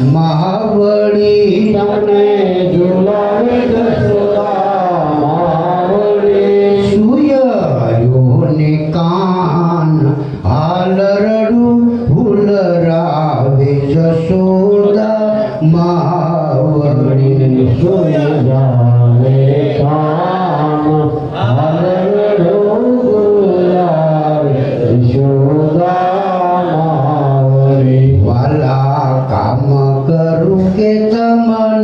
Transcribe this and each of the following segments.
महाबळी जुलावे दसरा महाबळी. सूर्य योने कान आलरडू हुलरावे जसोदा महाबळी. सूर्य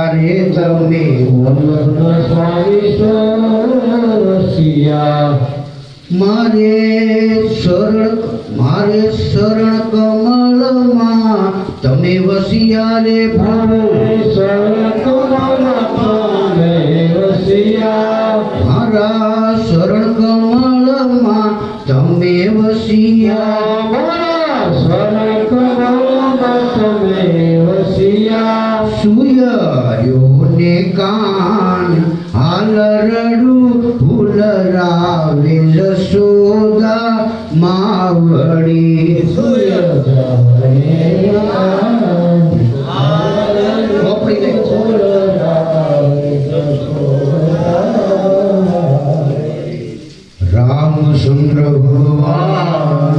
હાલ રડું લરાવે જશોદા માવડી વલ્લભના સ્વામી પ્રભુ સો રસિયા રે તમે મારે શરણ મારે શરણ કમળમાં તમે વસિયા રે પ્રભુ મારા શરણ કમળમાં તમે કાન હાલ રડું ફૂલરાવે જશોદા માવડી રામચંદ્ર ભગવાન.